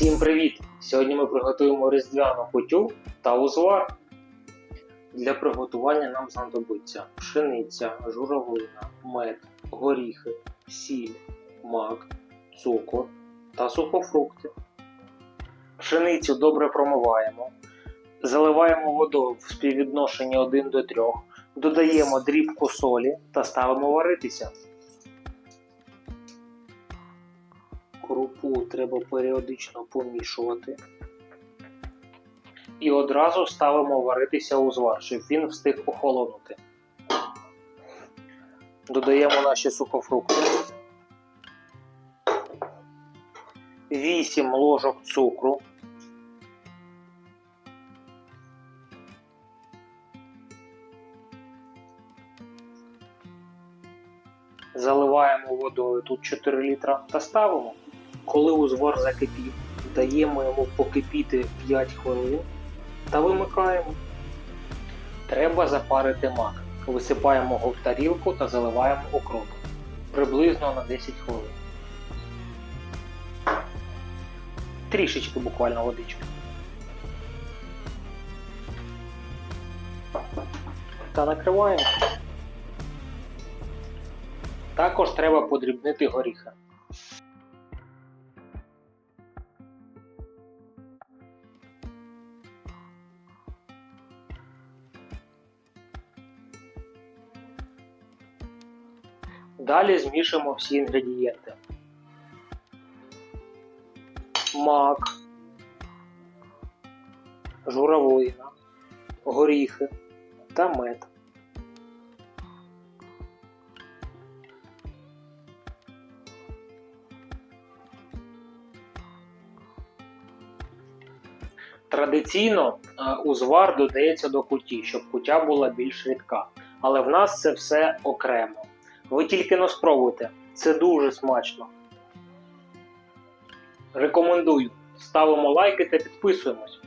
Всім привіт! Сьогодні ми приготуємо різдвяну кутю та узвар. Для приготування нам знадобиться пшениця, журавлина, мед, горіхи, сіль, мак, цукор та сухофрукти. Пшеницю добре промиваємо, заливаємо водою в співвідношенні 1 до 3, додаємо дрібку солі та ставимо варитися. Крупу треба періодично помішувати. І одразу ставимо варитися узвар, щоб він встиг охолонути. Додаємо наші сухофрукти. 8 ложок цукру. Заливаємо водою тут 4 літра та ставимо. Коли узвар закипів, даємо йому покипіти 5 хвилин та вимикаємо. Треба запарити мак. Висипаємо його в тарілку та заливаємо окропом. Приблизно на 10 хвилин. Трішечки буквально водички. Та накриваємо. Також треба подрібнити горіхи. Далі змішуємо всі інгредієнти. Мак, журавлина, горіхи та мед. Традиційно е, узвар додається до куті, щоб кутя була більш рідка. Але в нас це все окремо. Ви тільки но спробуйте, це дуже смачно. Рекомендую. Ставимо лайки та підписуємось.